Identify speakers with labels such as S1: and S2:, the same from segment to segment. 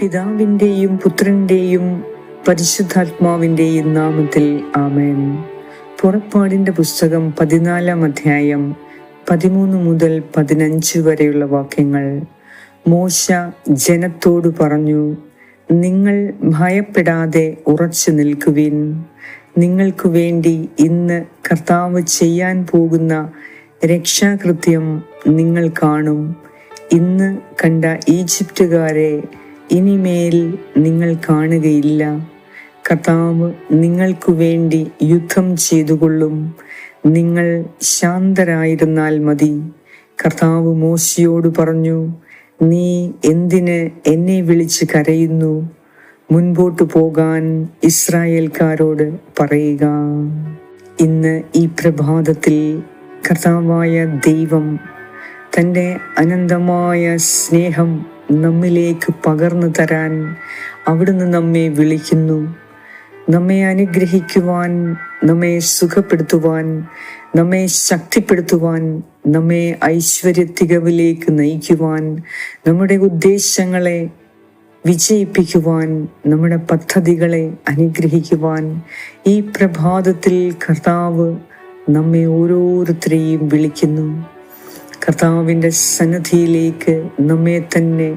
S1: പിതാവിന്റെയും പുത്രന്റെയും പരിശുദ്ധാത്മാവിന്റെയും നാമത്തിൽ ആമേൻ. പുറപ്പാടിന്റെ പുസ്തകം പതിനാലാം അധ്യായം പതിമൂന്ന് മുതൽ പതിനഞ്ച് വരെയുള്ള വാക്യങ്ങൾ. മോശ ജനത്തോട് പറഞ്ഞു നിങ്ങൾ ഭയപ്പെടാതെ ഉറച്ചു നിൽക്കുവിൻ. നിങ്ങൾക്കു വേണ്ടി ഇന്ന് കർത്താവ് ചെയ്യാൻ പോകുന്ന രക്ഷാകൃത്യം നിങ്ങൾ കാണും. ഇന്ന് കണ്ട ഈജിപ്തുകാരെ ഇനിമേൽ നിങ്ങൾ കാണുകയില്ല. കർത്താവ് നിങ്ങൾക്കു വേണ്ടി യുദ്ധം ചെയ്തുകൊള്ളും. നിങ്ങൾ ശാന്തരായിരുന്നാൽ മതി. കർത്താവ് മോശിയോട് പറഞ്ഞു നീ എന്തിന് എന്നെ വിളിച്ച് കരയുന്നു? മുൻപോട്ട് പോകാൻ ഇസ്രായേൽക്കാരോട് പറയുക. ഇന്ന് ഈ പ്രഭാതത്തിൽ കർത്താവായ ദൈവം തന്റെ അനന്തമായ സ്നേഹം നമ്മിലേക്ക് പകർന്നു തരാൻ അവിടുന്ന് നമ്മെ വിളിക്കുന്നു. നമ്മെ അനുഗ്രഹിക്കുവാൻ നമ്മെ സുഖപ്പെടുത്തുവാൻ നമ്മെ ശക്തിപ്പെടുത്തുവാൻ നമ്മെ ഐശ്വര്യത്തികവിലേക്ക് നയിക്കുവാൻ നമ്മുടെ ഉദ്ദേശങ്ങളെ വിജയിപ്പിക്കുവാൻ നമ്മുടെ പദ്ധതികളെ അനുഗ്രഹിക്കുവാൻ ഈ പ്രഭാതത്തിൽ കർത്താവ് നമ്മെ ഓരോരുത്തരെയും വിളിക്കുന്നു. കർത്താവിന്റെ സന്നദ്ധിയിലേക്ക് നമ്മെ തന്നെ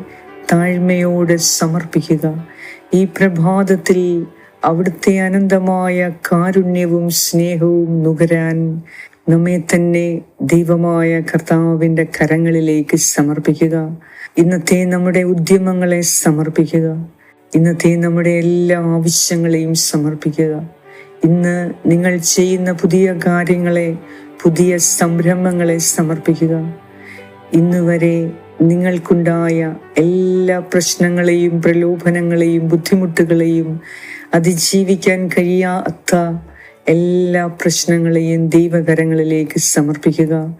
S1: താഴ്മയോടെ സമർപ്പിക്കുക. ഈ പ്രഭാതത്തിൽ അവിടുത്തെ അനന്തമായ കാരുണ്യവും സ്നേഹവും നുകരാൻ നമ്മെ തന്നെ ദൈവമായ കർത്താവിന്റെ കരങ്ങളിലേക്ക് സമർപ്പിക്കുക. ഇന്നത്തെ നമ്മുടെ ഉദ്യമങ്ങളെ സമർപ്പിക്കുക. ഇന്നത്തെ നമ്മുടെ എല്ലാ ആവശ്യങ്ങളെയും സമർപ്പിക്കുക. ഇന്ന് നിങ്ങൾ ചെയ്യുന്ന പുതിയ കാര്യങ്ങളെ പുതിയ സംരംഭങ്ങളെ സമർപ്പിക്കുക. ഇന്ന് വരെ നിങ്ങൾക്കുണ്ടായ എല്ലാ പ്രശ്നങ്ങളെയും പ്രലോഭനങ്ങളെയും ബുദ്ധിമുട്ടുകളെയും അതിജീവിക്കാൻ കഴിയാത്ത എല്ലാ പ്രശ്നങ്ങളെയും ദൈവകരങ്ങളിലേക്ക് സമർപ്പിക്കുക.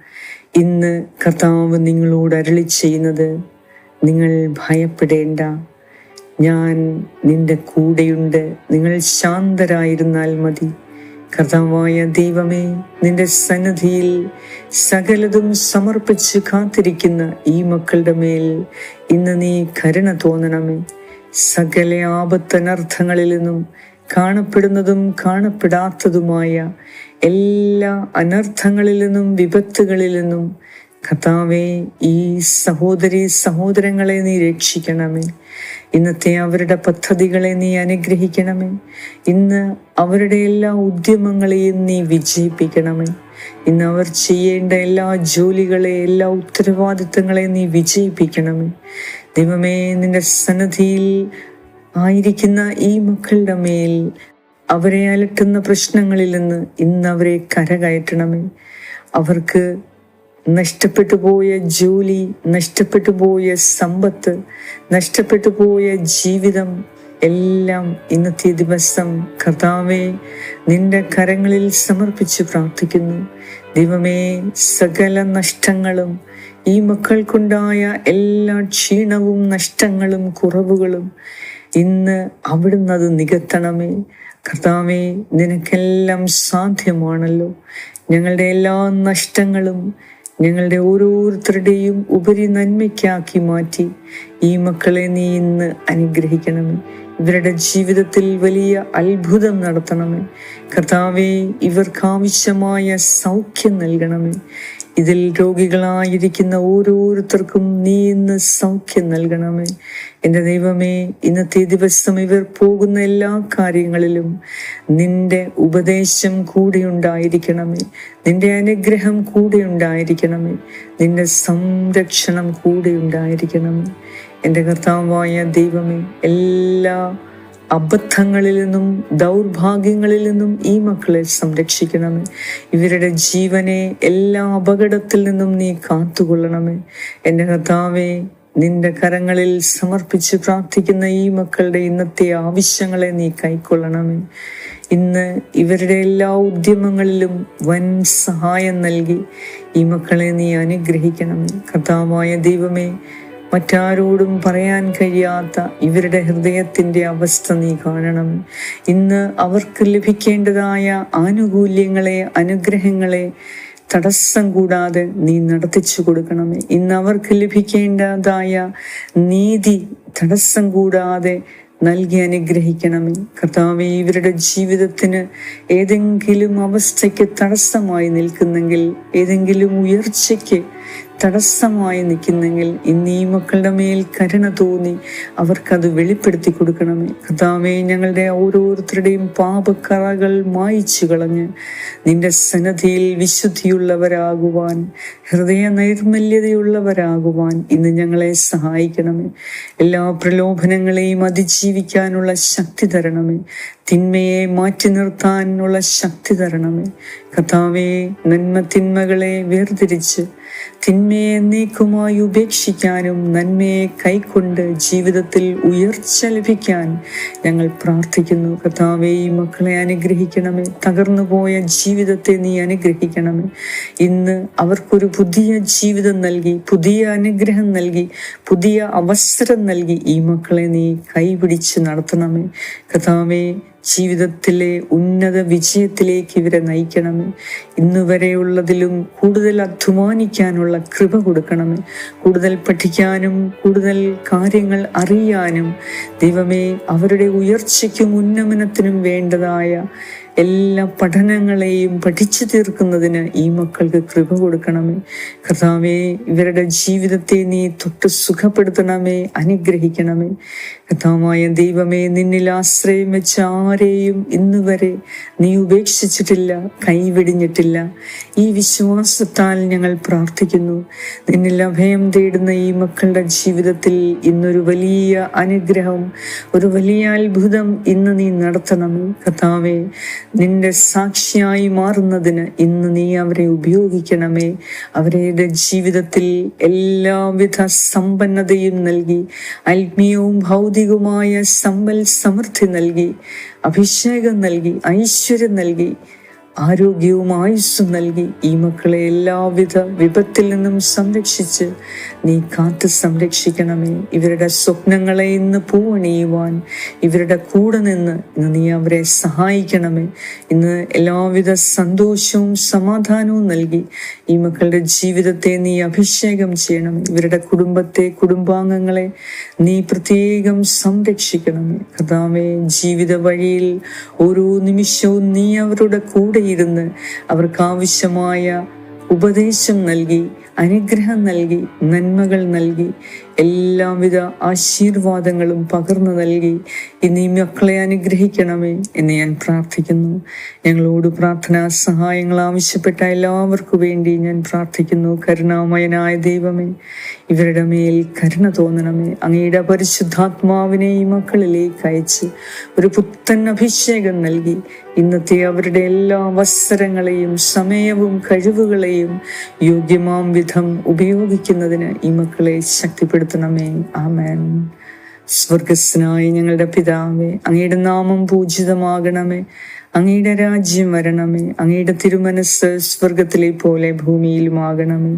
S1: ഇന്ന് കർത്താവ് നിങ്ങളോട് അരളി ചെയ്യുന്നത് നിങ്ങൾ ഭയപ്പെടേണ്ട. ഞാൻ നിന്റെ കൂടെയുണ്ട്. നിങ്ങൾ ശാന്തരായിരുന്നാൽ മതി. കർത്താവായ ദൈവമേ നിന്റെ സന്നദ്ധിയിൽ സകലതും സമർപ്പിച്ച് കാത്തിരിക്കുന്ന ഈ മക്കളുടെ മേൽ ഇന്ന് നീ കരുണ തോന്നണമേ. സകല ആപത്തനർത്ഥങ്ങളിൽ നിന്നും കാണപ്പെടുന്നതും കാണപ്പെടാത്തതുമായ എല്ലാ അനർത്ഥങ്ങളിൽ നിന്നും വിപത്തുകളിൽ നിന്നും കർത്താവെ ഈ സഹോദരി സഹോദരങ്ങളെ നീ രക്ഷിക്കണമേ. ഇന്നത്തെ അവരുടെ പദ്ധതികളെ നീ അനുഗ്രഹിക്കണമേ. ഇന്ന് അവരുടെ എല്ലാ ഉദ്യമങ്ങളെയും നീ വിജയിപ്പിക്കണമേ. ഇന്ന് അവർ ചെയ്യേണ്ട എല്ലാ ജോലികളെ എല്ലാ ഉത്തരവാദിത്തങ്ങളെ നീ വിജയിപ്പിക്കണമേ. ദൈവമേ നിന്റെ സന്നദ്ധിയിൽ ആയിരിക്കുന്ന ഈ മക്കളുടെ മേൽ അവരെ അലട്ടുന്ന പ്രശ്നങ്ങളിൽ നിന്ന് ഇന്ന് അവരെ കരകയറ്റണമേ. അവർക്ക് നഷ്ടപ്പെട്ടു പോയ ജോലി നഷ്ടപ്പെട്ടു പോയ സമ്പത്ത് നഷ്ടപ്പെട്ടു പോയ ജീവിതം എല്ലാം ഇന്നത്തെ ദിവസം കർത്താവെ നിന്റെ കരങ്ങളിൽ സമർപ്പിച്ച് പ്രാർത്ഥിക്കുന്നു. ദൈവമേ സകല നഷ്ടങ്ങളും ഈ മക്കൾക്കുണ്ടായ എല്ലാ ക്ഷീണവും നഷ്ടങ്ങളും കുറവുകളും ഇന്ന് അവിടുന്ന് അത് നികത്തണമേ. കർത്താവെ നിനക്കെല്ലാം സാധ്യമാണല്ലോ. ഞങ്ങളുടെ എല്ലാ നഷ്ടങ്ങളും ഞങ്ങളുടെ ഓരോരുത്തരുടെയും ഉപരി നന്മയ്ക്കാക്കി മാറ്റി ഈ മക്കളെ നീ ഇന്ന് അനുഗ്രഹിക്കണമേ. ഇവരുടെ ജീവിതത്തിൽ വലിയ അത്ഭുതം നടത്തണമേ. കർത്താവെ ഇവർക്ക് ആവശ്യമായ സൗഖ്യം നൽകണമേ. ഇതിൽ രോഗികളായിരിക്കുന്ന ഓരോരുത്തർക്കും നീ ഇന്ന് സൗഖ്യം നൽകണമേ. എന്റെ ദൈവമേ ഇന്നത്തെ ദിവസം ഇവർ പോകുന്ന എല്ലാ കാര്യങ്ങളിലും നിന്റെ ഉപദേശം കൂടെ ഉണ്ടായിരിക്കണമേ. നിന്റെ അനുഗ്രഹം കൂടെ ഉണ്ടായിരിക്കണമേ. നിന്റെ സംരക്ഷണം കൂടെ ഉണ്ടായിരിക്കണമേ. എന്റെ കർത്താവായ ദൈവമേ എല്ലാ അബദ്ധങ്ങളിൽ നിന്നും ദൗർഭാഗ്യങ്ങളിൽ നിന്നും ഈ മക്കളെ സംരക്ഷിക്കണമേ. ഇവരുടെ ജീവനെ എല്ലാ അപകടത്തിൽ നിന്നും നീ കാത്തുകൊള്ളണമേ. എന്റെ കർത്താവെ നിന്റെ കരങ്ങളിൽ സമർപ്പിച്ച് പ്രാർത്ഥിക്കുന്ന ഈ മക്കളുടെ ഇന്നത്തെ ആവശ്യങ്ങളെ നീ കൈക്കൊള്ളണമേ. ഇന്ന് ഇവരുടെ എല്ലാ ഉദ്യമങ്ങളിലും വൻ സഹായം നൽകി ഈ മക്കളെ നീ അനുഗ്രഹിക്കണമേ. കഥാവായ ദൈവമേ മറ്റാരോടും പറയാൻ കഴിയാത്ത ഇവരുടെ ഹൃദയത്തിന്റെ അവസ്ഥ നീ കാണണം. ഇന്ന് അവർക്ക് ലഭിക്കേണ്ടതായ ആനുകൂല്യങ്ങളെ അനുഗ്രഹങ്ങളെ തടസ്സം കൂടാതെ നീ നടത്തിച്ചു കൊടുക്കണമേ ഇന്ന് അവർക്ക് ലഭിക്കേണ്ടതായ നീതി തടസ്സം കൂടാതെ നൽകി അനുഗ്രഹിക്കണമേ കർത്താവെ ഇവരുടെ ജീവിതത്തിന് ഏതെങ്കിലും അവസ്ഥയ്ക്ക് തടസ്സമായി നിൽക്കുന്നെങ്കിൽ ഏതെങ്കിലും ഉയർച്ചയ്ക്ക് തടസ്സമായി നിൽക്കുന്നെങ്കിൽ ഇന്ന് ഈ മക്കളുടെ മേൽ കരുണ തോന്നി അവർക്കത് വെളിപ്പെടുത്തി കൊടുക്കണമേ. കഥാവേ ഞങ്ങളുടെ ഓരോരുത്തരുടെയും പാപക്കറകൾ മായിച്ചു കളഞ്ഞ് നിന്റെ സന്നദ്ധിയിൽ വിശുദ്ധിയുള്ളവരാകുവാൻ ഹൃദയ നൈർമല്യതയുള്ളവരാകുവാൻ ഇന്ന് ഞങ്ങളെ സഹായിക്കണമേ. എല്ലാ പ്രലോഭനങ്ങളെയും അതിജീവിക്കാനുള്ള ശക്തി തരണമേ. തിന്മയെ മാറ്റി നിർത്താനുള്ള ശക്തി തരണമേ. കഥാവേ നന്മ തിന്മകളെ വേർതിരിച്ച് തിന്മയെ നീക്കുമായി ഉപേക്ഷിക്കാനും നന്മയെ കൈക്കൊണ്ട് ജീവിതത്തിൽ ഉയർച്ച ലഭിക്കാൻ ഞങ്ങൾ പ്രാർത്ഥിക്കുന്നു. കർത്താവെ ഈ മക്കളെ അനുഗ്രഹിക്കണമേ. തകർന്നു പോയ ജീവിതത്തെ നീ അനുഗ്രഹിക്കണമേ. ഇന്ന് അവർക്കൊരു പുതിയ ജീവിതം നൽകി പുതിയ അനുഗ്രഹം നൽകി പുതിയ അവസരം നൽകി ഈ മക്കളെ നീ കൈപിടിച്ച് നടത്തണമേ. കഥാവെ ജീവിതത്തിലെ ഉന്നത വിജയത്തിലേക്ക് ഇവരെ നയിക്കണം. ഇന്ന് വരെയുള്ളതിലും കൂടുതൽ അധ്വാനിക്കാനുള്ള കൃപ കൊടുക്കണം. കൂടുതൽ പഠിക്കാനും കൂടുതൽ കാര്യങ്ങൾ അറിയാനും ദൈവമേ അവരുടെ ഉയർച്ചയ്ക്കും ഉന്നമനത്തിനും വേണ്ടതായ എല്ലാ പഠനങ്ങളെയും പഠിച്ചു തീർക്കുന്നതിന് ഈ മക്കൾക്ക് കൃപ കൊടുക്കണമേ. കർത്താവേ ഇവരുടെ ജീവിതത്തെ നീ തൊട്ട് സുഖപ്പെടുത്തണമേ അനുഗ്രഹിക്കണമേ. കർത്താവായ ദൈവമേ നിന്നിൽ ആശ്രയം വെച്ച ആരെയും ഇന്ന് വരെ നീ ഉപേക്ഷിച്ചിട്ടില്ല കൈവെടിഞ്ഞിട്ടില്ല. ഈ വിശ്വാസത്താൽ ഞങ്ങൾ പ്രാർത്ഥിക്കുന്നു. നിന്നിൽ അഭയം തേടുന്ന ഈ മക്കളുടെ ജീവിതത്തിൽ ഇന്നൊരു വലിയ അനുഗ്രഹം ഒരു വലിയ അത്ഭുതം ഇന്ന് നീ നടത്തണമേ. കർത്താവേ നിന്റെ സാക്ഷിയായി മാറുന്നതിന് ഇന്ന് നീ അവരെ ഉപയോഗിക്കണമേ. അവരുടെ ജീവിതത്തിൽ എല്ലാവിധ സമ്പന്നതയും നൽകി ആത്മീയവും ഭൗതികവുമായ സമ്പൽ സമൃദ്ധി നൽകി അഭിഷേകം നൽകി ഐശ്വര്യം നൽകി. ആരോഗ്യവും ആയുസ്സും നൽകി ഈ മക്കളെ എല്ലാവിധ വിപത്തിൽ നിന്നും സംരക്ഷിച്ച് നീ കാത്തു സംരക്ഷിക്കണമേ. ഇവരുടെ സ്വപ്നങ്ങളെ ഇന്ന് പൂവണിയുവാൻ ഇവരുടെ കൂടെ നിന്ന് ഇന്ന് നീ അവരെ സഹായിക്കണമേ. ഇന്ന് എല്ലാവിധ സന്തോഷവും സമാധാനവും നൽകി ഈ മക്കളുടെ ജീവിതത്തെ നീ അഭിഷേകം ചെയ്യണം. ഇവരുടെ കുടുംബത്തെ കുടുംബാംഗങ്ങളെ നീ പ്രത്യേകം സംരക്ഷിക്കണമേ. കഥാവേ ജീവിത വഴിയിൽ ഓരോ നിമിഷവും നീ അവരുടെ കൂടെ ഇരുന്ന് അവർക്ക് ആവശ്യമായ ഉപദേശം നൽകി. അനുഗ്രഹം നൽകി നന്മകൾ നൽകി എല്ലാവിധ ആശീർവാദങ്ങളും പകർന്നു നൽകി. ഇന്ന് ഈ മക്കളെ അനുഗ്രഹിക്കണമേ എന്ന് ഞാൻ പ്രാർത്ഥിക്കുന്നു. ഞങ്ങളോട് പ്രാർത്ഥനാ സഹായങ്ങൾ ആവശ്യപ്പെട്ട എല്ലാവർക്കു വേണ്ടി ഞാൻ പ്രാർത്ഥിക്കുന്നു. കരുണാമയനായ ദൈവമേ ഇവരുടെ മേൽ കരുണ തോന്നണമേ. അങ്ങയുടെ പരിശുദ്ധാത്മാവിനെ ഈ മക്കളിലേക്ക് അയച്ച് ഒരു പുത്തൻ അഭിഷേകം നൽകി. ഇന്നത്തെ അവരുടെ എല്ലാ അവസരങ്ങളെയും സമയവും കഴിവുകളെയും യോഗ്യമാം വിധം ഉപയോഗിക്കുന്നതിന് ഈ മക്കളെ ശക്തിപ്പെടുത്തണമേ. ആമേൻ. സ്വർഗസ്നായി ഞങ്ങളുടെ പിതാവേ അങ്ങയുടെ നാമം പൂജിതമാകണമേ. അങ്ങയുടെ രാജ്യം വരണമേ. അങ്ങയുടെ തിരുമനസ് സ്വർഗത്തിലെ പോലെ ഭൂമിയിലുമാകണമേ.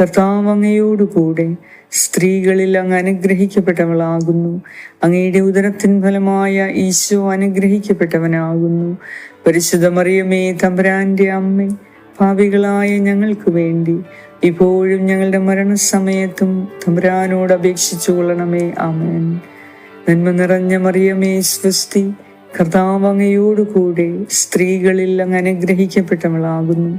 S1: കർത്താവ് അങ്ങയോടുകൂടെ സ്ത്രീകളിൽ അങ്ങ് അനുഗ്രഹിക്കപ്പെട്ടവളാകുന്നു. അങ്ങയുടെ ഉദരത്തിൻ ഫലമായ ഈശോ അനുഗ്രഹിക്കപ്പെട്ടവനാകുന്നു. പരിശുദ്ധ മറിയമേ തമ്പുരാന്റെ അമ്മ ഭാവികളായ ഞങ്ങൾക്ക് വേണ്ടി ഇപ്പോഴും ഞങ്ങളുടെ മരണസമയത്തും തമ്പരാനോട് അപേക്ഷിച്ചു കൊള്ളണമേ. ആമേൻ. നന്മ നിറഞ്ഞ മറിയമേ സ്വസ്തി കർത്താവ് അങ്ങയോടുകൂടെ സ്ത്രീകളിൽ അങ്ങ് അനുഗ്രഹിക്കപ്പെട്ടവളാകുന്നു.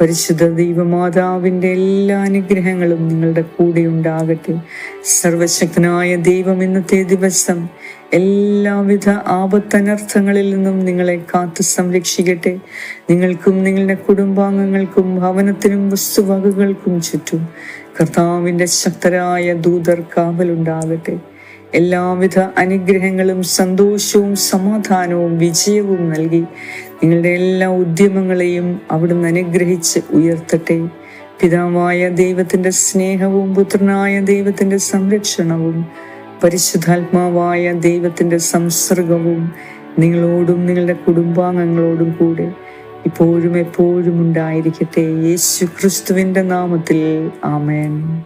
S1: പരിശുദ്ധ ദൈവമാതാവിന്റെ എല്ലാ അനുഗ്രഹങ്ങളും നിങ്ങളുടെ കൂടെ ഉണ്ടാകട്ടെ. സർവശക്തനായ ദൈവം ഇന്നത്തെ ദിവസം എല്ലാവിധ ആപത്തനർത്ഥങ്ങളിൽ നിന്നും നിങ്ങളെ കാത്തു സംരക്ഷിക്കട്ടെ. നിങ്ങൾക്കും നിങ്ങളുടെ കുടുംബാംഗങ്ങൾക്കും ഭവനത്തിനും വസ്തുവകകൾക്കും ചുറ്റും കർത്താവിന്റെ ശക്തരായ ദൂതർ കാവലുണ്ടാകട്ടെ. എല്ലാവിധ അനുഗ്രഹങ്ങളും സന്തോഷവും സമാധാനവും വിജയവും നൽകി. നിങ്ങളുടെ എല്ലാ ഉദ്യമങ്ങളെയും അവിടുന്ന് അനുഗ്രഹിച്ച് ഉയർത്തട്ടെ. പിതാവായ ദൈവത്തിന്റെ സ്നേഹവും പുത്രനായ ദൈവത്തിന്റെ സംരക്ഷണവും പരിശുദ്ധാത്മാവായ ദൈവത്തിന്റെ സംസർഗവും നിങ്ങളോടും നിങ്ങളുടെ കുടുംബാംഗങ്ങളോടും കൂടെ ഇപ്പോഴും എപ്പോഴും ഉണ്ടായിരിക്കട്ടെ. യേശു ക്രിസ്തുവിന്റെ നാമത്തിൽ ആമേൻ.